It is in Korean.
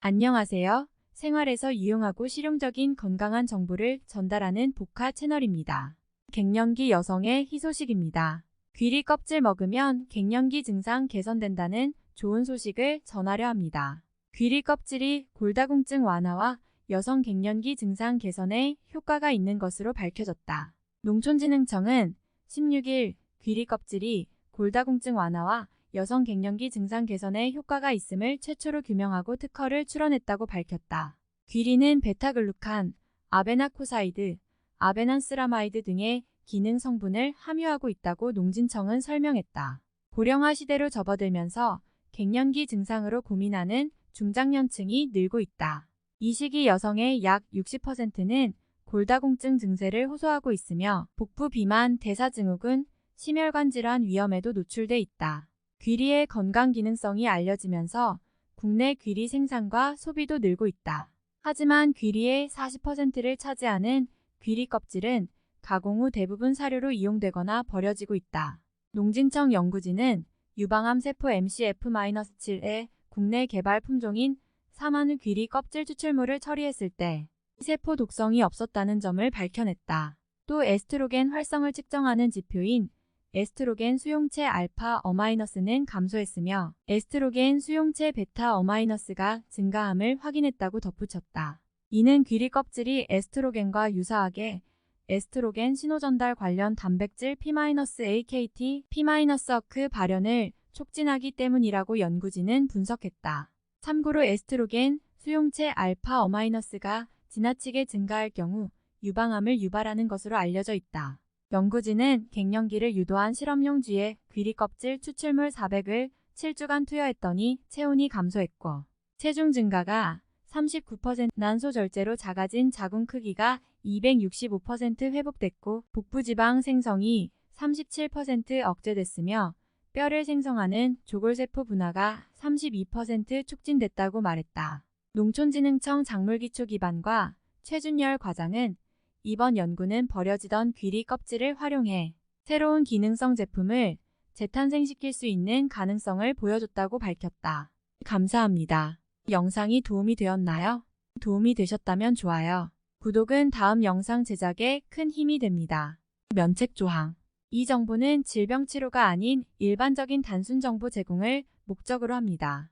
안녕하세요. 생활에서 유용하고 실용적인 건강한 정보를 전달하는 복화 채널입니다. 갱년기 여성의 희소식입니다. 귀리 껍질 먹으면 갱년기 증상 개선된다는 좋은 소식을 전하려 합니다. 귀리 껍질이 골다공증 완화와 여성 갱년기 증상 개선에 효과가 있는 것으로 밝혀졌다. 농촌진흥청은 16일 귀리 껍질이 골다공증 완화와 여성 갱년기 증상 개선에 효과가 있음을 최초로 규명하고 특허를 출원했다고 밝혔다. 귀리는 베타글루칸, 아베나코사이드, 아베난스라마이드 등의 기능 성분을 함유하고 있다고 농진청은 설명했다. 고령화 시대로 접어들면서 갱년기 증상으로 고민하는 중장년층이 늘고 있다. 이 시기 여성의 약 60%는 골다공증 증세를 호소하고 있으며 복부 비만, 대사증후군, 심혈관 질환 위험에도 노출돼 있다. 귀리의 건강 기능성이 알려지면서 국내 귀리 생산과 소비도 늘고 있다. 하지만 귀리의 40%를 차지하는 귀리 껍질은 가공 후 대부분 사료로 이용되거나 버려지고 있다. 농진청 연구진은 유방암 세포 MCF-7의 국내 개발 품종인 사마누 귀리 껍질 추출물을 처리했을 때 세포 독성이 없었다는 점을 밝혀냈다. 또 에스트로겐 활성을 측정하는 지표인 에스트로겐 수용체 알파 어마이너스는 감소했으며 에스트로겐 수용체 베타 어마이너스가 증가함을 확인했다고 덧붙였다. 이는 귀리 껍질이 에스트로겐과 유사하게 에스트로겐 신호전달 관련 단백질 P-AKT, P-어크 발현을 촉진하기 때문이라고 연구진은 분석했다. 참고로 에스트로겐 수용체 알파 어마이너스가 지나치게 증가할 경우 유방암을 유발하는 것으로 알려져 있다. 연구진은 갱년기를 유도한 실험용 쥐의 귀리 껍질 추출물 400을 7주간 투여했더니 체온이 감소했고 체중 증가가 39% 난소 절제로 작아진 자궁 크기가 265% 회복됐고 복부 지방 생성이 37% 억제됐으며 뼈를 생성하는 조골세포 분화가 32% 촉진됐다고 말했다. 농촌진흥청 작물기초 기반과 최준열 과장은 이번 연구는 버려지던 귀리 껍질을 활용해 새로운 기능성 제품을 재탄생시킬 수 있는 가능성을 보여줬다고 밝혔다. 감사합니다. 영상이 도움이 되었나요? 도움이 되셨다면 좋아요. 구독은 다음 영상 제작에 큰 힘이 됩니다. 면책 조항. 이 정보는 질병 치료가 아닌 일반적인 단순 정보 제공을 목적으로 합니다.